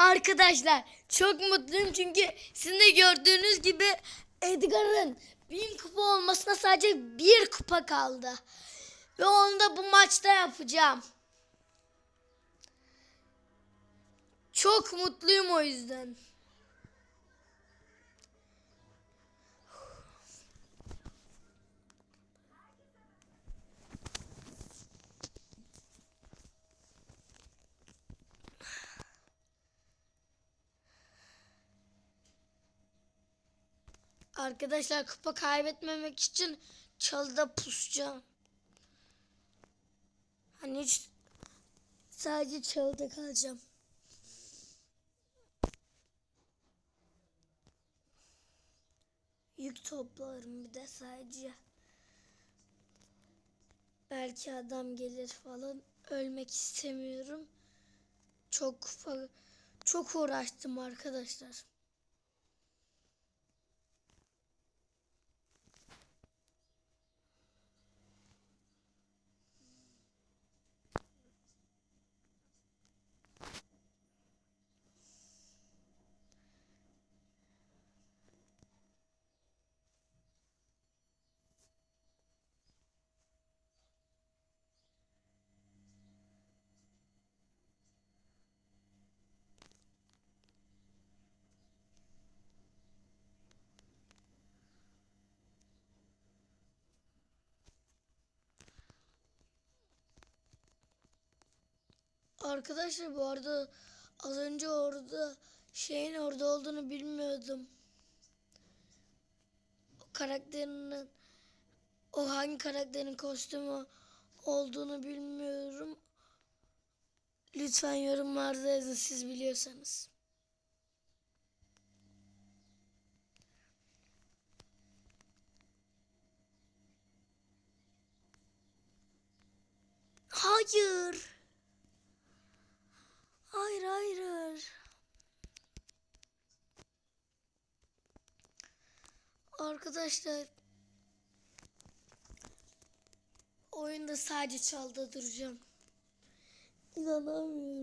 Arkadaşlar çok mutluyum çünkü sizin de gördüğünüz gibi Edgar'ın bin kupa olmasına sadece bir kupa kaldı. Ve onu da bu maçta yapacağım. Çok mutluyum o yüzden. Arkadaşlar kupa kaybetmemek için çalıda pusacağım. Hani hiç sadece çalıda kalacağım. Yük toplarım bir de sadece. Belki adam gelir falan. Ölmek istemiyorum. Çok çok uğraştım arkadaşlar. Arkadaşlar bu arada az önce orada şeyin orada olduğunu bilmiyordum. O karakterinin o hangi karakterin kostümü olduğunu bilmiyorum. Lütfen yorumlarda yazın siz biliyorsanız. Hayır hayır hayır. Arkadaşlar oyunda sadece çalda duracağım. İnanamıyorum.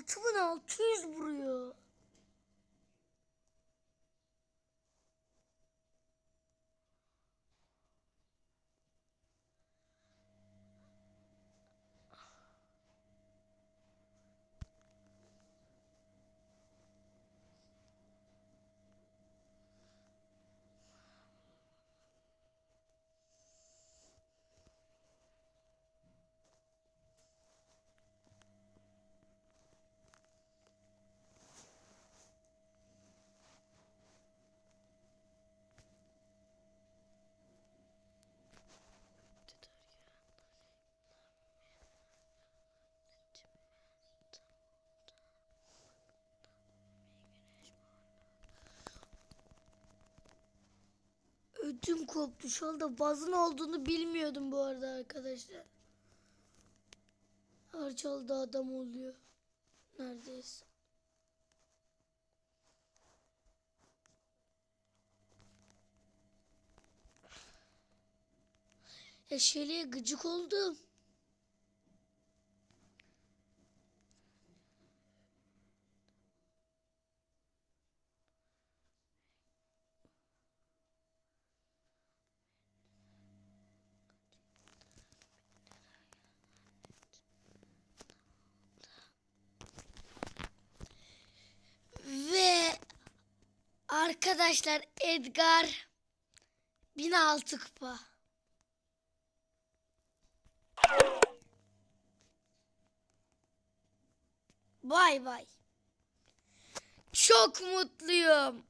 6600 vuruyor. Ödüm koptu. Şu anda bazın olduğunu bilmiyordum bu arada arkadaşlar. Her çalda adam oluyor. Neredeyse. Ya Şeli'ye gıcık oldum. Ve arkadaşlar Edgar 1006 kupa. Vay vay. Çok mutluyum.